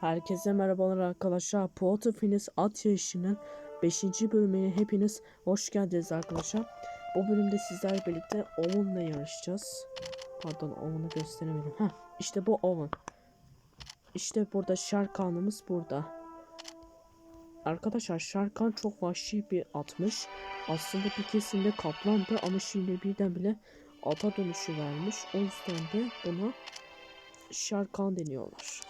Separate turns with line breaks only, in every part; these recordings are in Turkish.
Herkese merhabalar arkadaşlar. Porto Finish at yarışının 5. bölümüne hepiniz hoş geldiniz arkadaşlar. Bu bölümde sizlerle birlikte Owen'la yarışacağız. Pardon Owen'ı gösteremedim. Heh, işte bu Owen. İşte burada Şarkan'ımız burada. Arkadaşlar Şarkan çok vahşi bir atmış. Aslında bir kesimde kaplandı ama şimdi birdenbire ata dönüşü vermiş. O yüzden de buna Şarkan deniyorlar.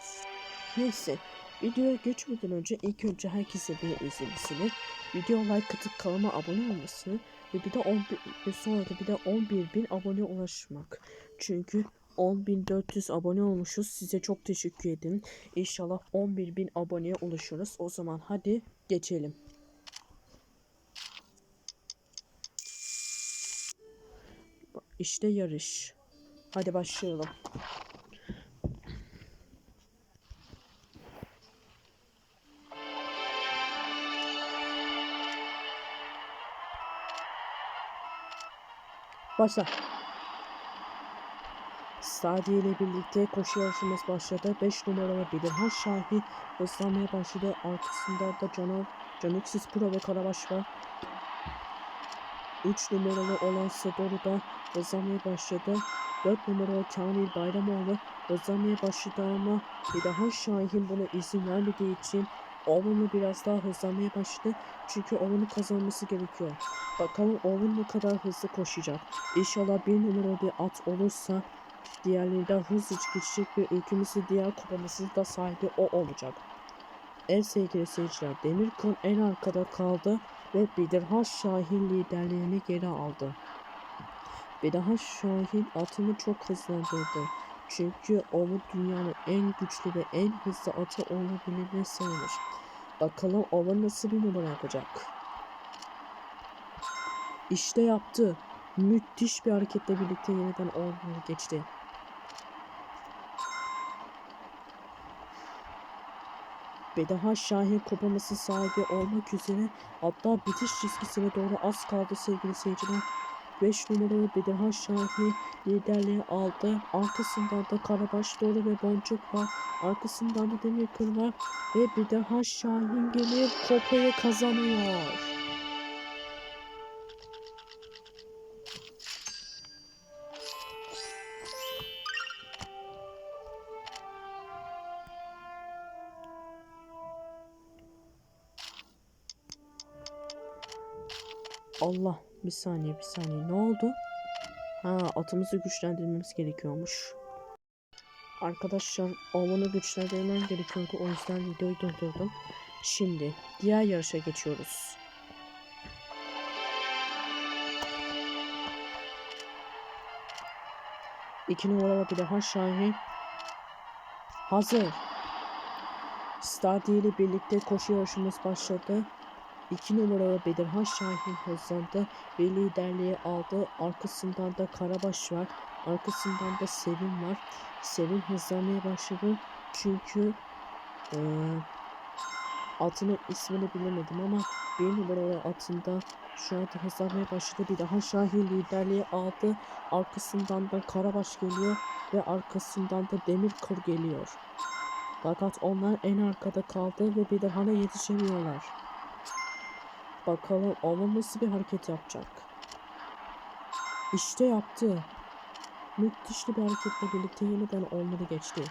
Neyse videoya geçmeden önce ilk önce herkese bir izlemesini, video like atıp kanalıma abone olmasını ve bir de 11 ve sonra da bir de 11 bin abone ulaşmak. Çünkü 10.400 abone olmuşuz. Size çok teşekkür ederim. İnşallah 11 bin aboneye ulaşırız. O zaman hadi geçelim. İşte yarış. Hadi başlayalım. Başla. Sadi ile birlikte koşu yarışımız başladı. 5 numaralı Bedirhan Şahi hızlanmaya başladı. Arkasında da Canav, Caniksiz Pro ve Karabaş var. 3 numaralı olan Sedoru da hızlanmaya başladı. 4 numaralı Kamil Bayramoğlu hızlanmaya başladı ama Bedirhan Şahin buna izin vermediği için Owen'ı biraz daha hızlanmaya başladı. Çünkü Owen'ı kazanması gerekiyor. Bakalım Owen ne kadar hızlı koşacak. İnşallah bir numaralı bir at olursa diğerlerinden hızlı geçecek ve ülkemizin diğer kupamızın da sahibi o olacak. En sevgili seyirciler Demirkol en arkada kaldı ve Bedirhan Şahin liderliğini geri aldı. Bedirhan Şahin atını çok hızlandırdı. Çünkü o dünyanın en güçlü ve en hızlı atı olabildiğine sayılır. Bakalım Ova nasıl bir numara yapacak. İşte yaptı. Müthiş bir hareketle birlikte yeniden Ova'ya geçti. Bedaha Şahin kupaması sahibi olmak üzere hatta bitiş çizgisine doğru az kaldı sevgili seyirciler. 5 numaralı Bedirhan Şahin liderliği aldı. Arkasından da Karabaş ve Boncuk var. Arkasından da Demirkır var. Ve Bedirhan Şahin gelip kupayı kazanıyor. Allah bir saniye bir saniye ne oldu? Ha atımızı güçlendirmemiz gerekiyormuş. Arkadaşlar avını güçlendirmem gerekiyordu o yüzden videoyu durdurdum. Şimdi diğer yarışa geçiyoruz. İki numaralı bir daha Şahin. Hazır. Stadi birlikte koşu yarışımız başladı. 2 numaralı Bedirhan Şahin hızlandı ve liderliği aldı. Arkasından da Karabaş var. Arkasından da Sevim var. Sevim hızlanmaya başladı. Çünkü ee, atının ismini bilemedim ama bir numaralı atında şu anda hızlanmaya başladı. Bir daha Şahin liderliği aldı. Arkasından da Karabaş geliyor ve arkasından da Demir Kır geliyor. Fakat onlar en arkada kaldı ve Bedirhan'a yetişemiyorlar. Bakalım Owen nasıl bir hareket yapacak. İşte yaptı. Müthişli bir hareketle birlikte yeniden onları geçti.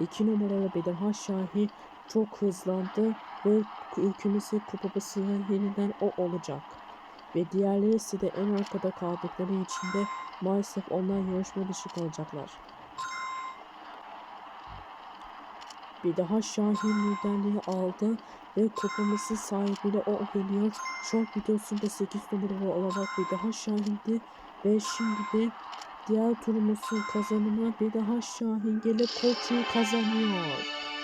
İki numaralı Bedirhan Şahi çok hızlandı ve ülkemizi kupası yeniden o olacak. Ve diğerleri ise de en arkada kaldıkları için de maalesef onlar yarışma dışı kalacaklar. Bir daha Şahin liderliği aldı ve kupamızın sahibiyle o geliyor. Short videosunda 8 numaralı olarak bir daha Şahin'di ve şimdi de diğer turumuzun kazanımına bir daha Şahin gelip koçu kazanıyor.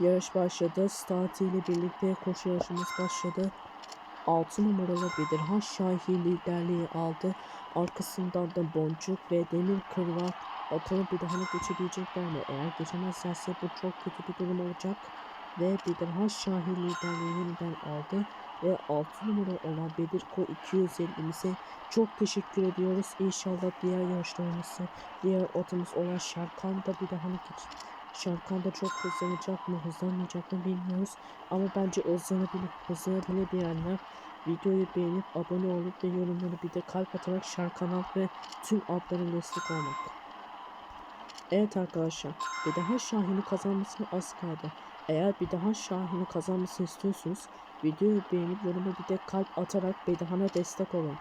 Yarış başladı. Start ile birlikte koşu yarışımız başladı. 6 numaralı Bedirhan Şahin liderliği aldı. Arkasından da Boncuk ve Demir Kır var. Bakalım Bedirhan'ı geçebilecekler mi? Eğer geçemezlerse bu çok kötü bir durum olacak. Ve Bedirhan Şahin liderliği yeniden aldı. Ve 6 numara olan Bedirko 250'mize çok teşekkür ediyoruz. İnşallah diğer yarışlarımızı, diğer atımız olan Şerkan da Bedirhan'ı geç. Şarkan da çok hızlanacak mı hızlanmayacak mı bilmiyoruz. Ama bence hızlanabilir, hızlanabilir videoyu beğenip abone olup ve yorumları bir de kalp atarak Şarkan Alp ve tüm adlara destek olmak. Evet arkadaşlar bir daha Şahin'i kazanmasına az kaldı. Eğer bir daha Şahin'i kazanmasını istiyorsunuz videoyu beğenip yoruma bir de kalp atarak Bedahan'a destek olun.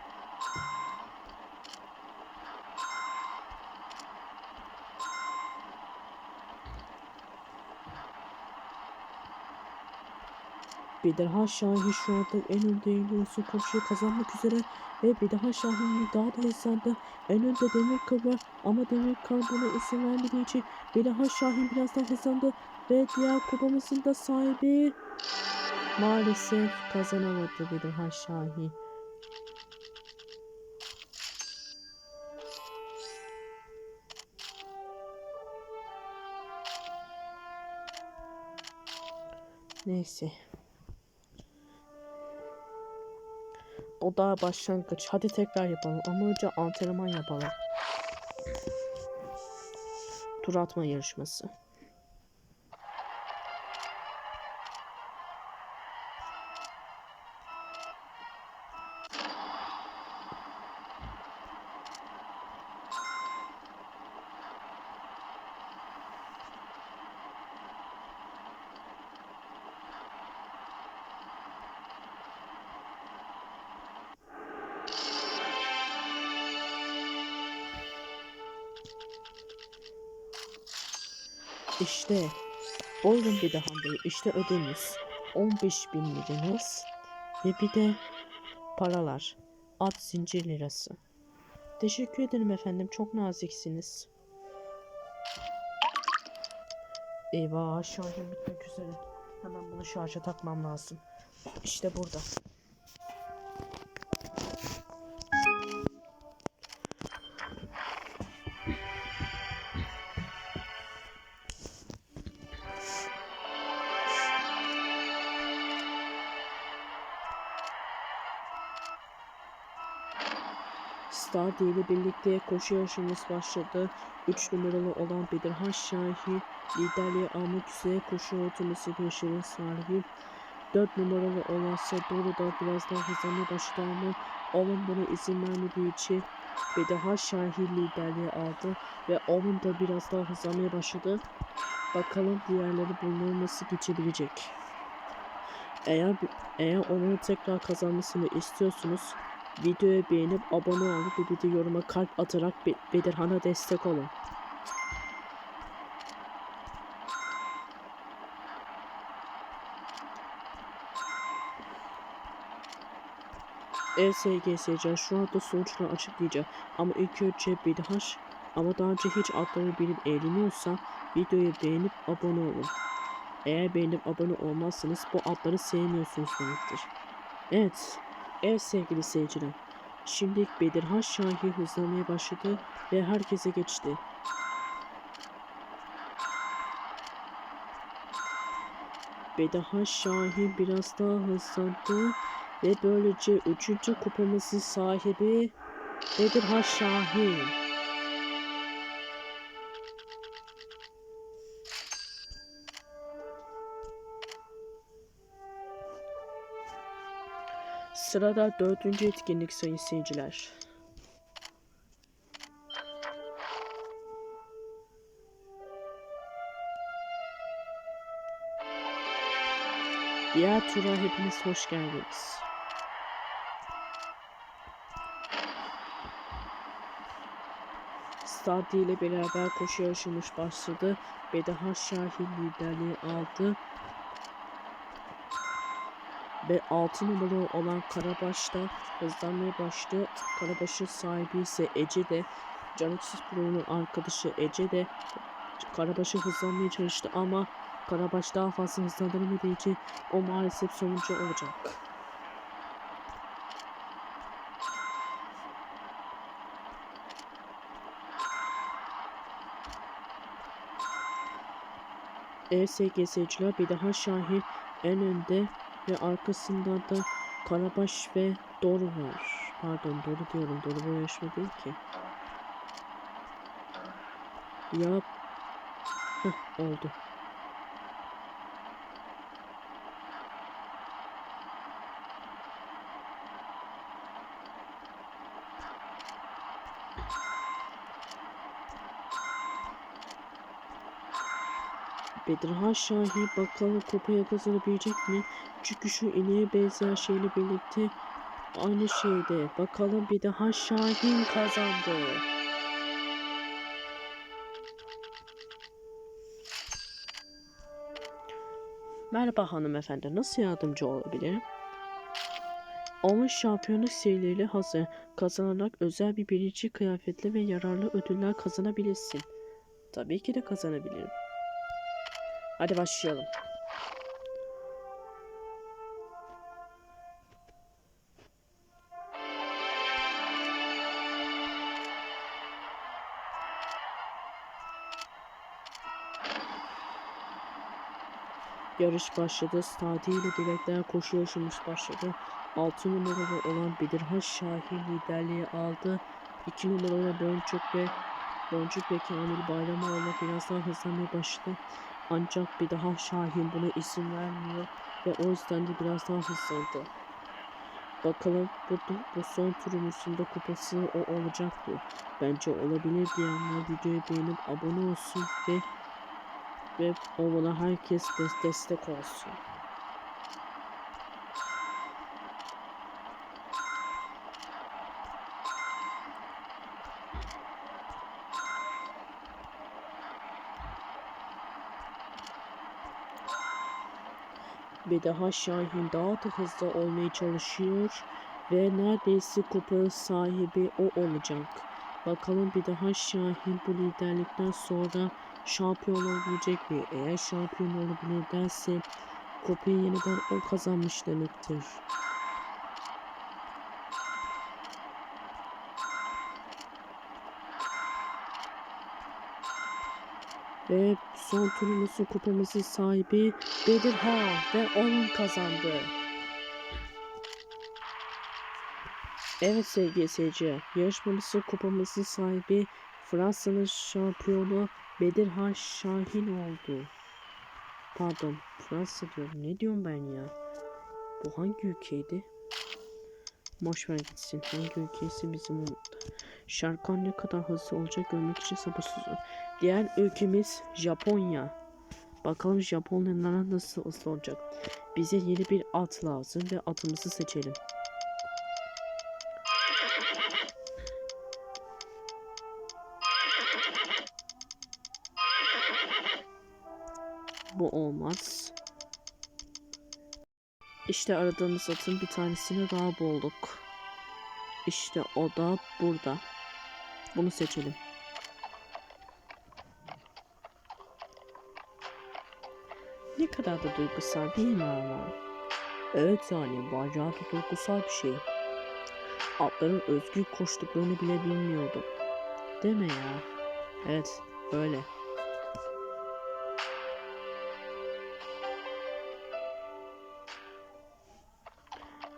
Bedirhan Şahin şu anda en önde Yunus'un koşuyu kazanmak üzere ve Bedirhan Şahin'in daha da hızlandı. En önde Demir var ama Demir Kır buna izin vermediği için Bedirhan Şahin biraz daha hızlandı ve diğer kupamızın da sahibi maalesef kazanamadı Bedirhan Şahin. Neyse. O daha başlangıç. Hadi tekrar yapalım ama önce antrenman yapalım. Tur atma yarışması. İşte buyurun bir daha Bey. İşte ödeniz. 15 bin liranız ve bir de paralar. At zincir lirası. Teşekkür ederim efendim. Çok naziksiniz. Eyvah şarjım bitmek üzere. Hemen bunu şarja takmam lazım. İşte burada. Stardi ile birlikte koşu yarışımız başladı. 3 numaralı olan Bedirhan Şahin liderliği almak üzere koşu ortalaması görüşlerine sahibi. 4 numaralı olan Sadoro da biraz daha hızlanmaya başladı ama onun buna izin vermediği için Bedirhan Şahin liderliği aldı ve onun da biraz daha hızlanmaya başladı. Bakalım diğerleri bunları nasıl geçebilecek. Eğer eğer onun tekrar kazanmasını istiyorsunuz Videoyu beğenip abone olup bir de yoruma kalp atarak Be Bedirhan'a destek olun. Seyirciler şu anda sonuçları açıklayacağım. Ama ilk önce Bedirhan ama daha önce hiç adları bilip eğleniyorsa videoyu beğenip abone olun. Eğer beğenip abone olmazsanız bu adları sevmiyorsunuz demektir. Evet. Evet sevgili seyirciler. Şimdi Bedirhan Şahi hızlanmaya başladı ve herkese geçti. Bedirhan Şahin biraz daha hızlandı ve böylece 3. kupamızın sahibi Bedirhan Şahin. Sırada dördüncü etkinlik sayın seyirciler. Diğer tura hepiniz hoş geldiniz. Stadi ile beraber koşu yarışımız başladı. Bedaha Şahin liderliği aldı ve 6 numaralı olan Karabaş da hızlanmaya başladı. Karabaş'ın sahibi ise Ece de Canıksız Pro'nun arkadaşı Ece de Karabaş'ı hızlanmaya çalıştı ama Karabaş daha fazla hızlandıramadığı için o maalesef sonuncu olacak. Evet sevgili seyirciler bir daha Şahin en önde ve arkasında da Karabaş ve Doru var. Pardon Doru diyorum. Doru bu yarışma değil ki. Ya Heh, oldu. Bedirhan Şahin bakalım kupaya kazanabilecek mi? Çünkü şu ineğe benzeyen şeyle birlikte aynı şeyde. Bakalım bir daha Şahin kazandı. Merhaba hanımefendi, nasıl yardımcı olabilirim? Onun şampiyonluk serileri hazır. Kazanarak özel bir birinci kıyafetle ve yararlı ödüller kazanabilirsin. Tabii ki de kazanabilirim. Hadi başlayalım. Yarış başladı. Stadi ile direkler koşu yarışımız başladı. 6 numaralı olan Bedirhan Şahin liderliği aldı. 2 numaralı Boncuk ve Boncuk ve Kamil Bayramoğlu biraz daha hızlanmaya başladı. Ancak bir daha Şahin buna izin vermiyor ve o yüzden de biraz daha hızlandı. Bakalım bu, bu son turumuzun da kupası o olacak mı? Bence olabilir diyenler videoyu beğenip abone olsun ve ve ona herkes de destek olsun. Daha Şahin daha da hızlı olmaya çalışıyor ve neredeyse kupa sahibi o olacak. Bakalım daha Şahin bu liderlikten sonra şampiyon olabilecek mi? Eğer şampiyon olabilir derse kupayı yeniden o kazanmış demektir. Ve son turumuzun kupamızın sahibi Bedirhan ve onun kazandı. Evet sevgili seyirciler, yarışmamızın kupamızın sahibi Fransa'nın şampiyonu Bedirhan Şahin oldu. Pardon, Fransa diyorum. Ne diyorum ben ya? Bu hangi ülkeydi? Boş ver gitsin. Hangi ülkeyse bizim umurda. Şarkan ne kadar hızlı olacak görmek için sabırsızım. Diğer ülkemiz Japonya. Bakalım Japonlar nasıl hızlı olacak. Bize yeni bir at lazım ve atımızı seçelim. İşte aradığımız atın bir tanesini daha bulduk. İşte o da burada. Bunu seçelim. Ne kadar da duygusal değil mi ama? Evet yani bayağı da duygusal bir şey. Atların özgür koştuklarını bile bilmiyordum. Deme ya. Evet, böyle.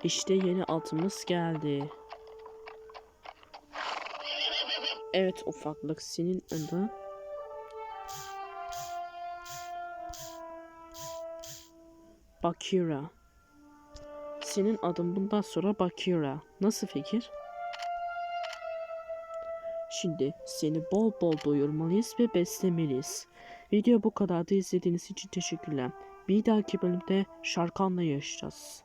İşte yeni atımız geldi. Evet ufaklık senin adı. Bakira. Senin adın bundan sonra Bakira. Nasıl fikir? Şimdi seni bol bol doyurmalıyız ve beslemeliyiz. Video bu kadar da izlediğiniz için teşekkürler. Bir dahaki bölümde Şarkan'la yaşayacağız.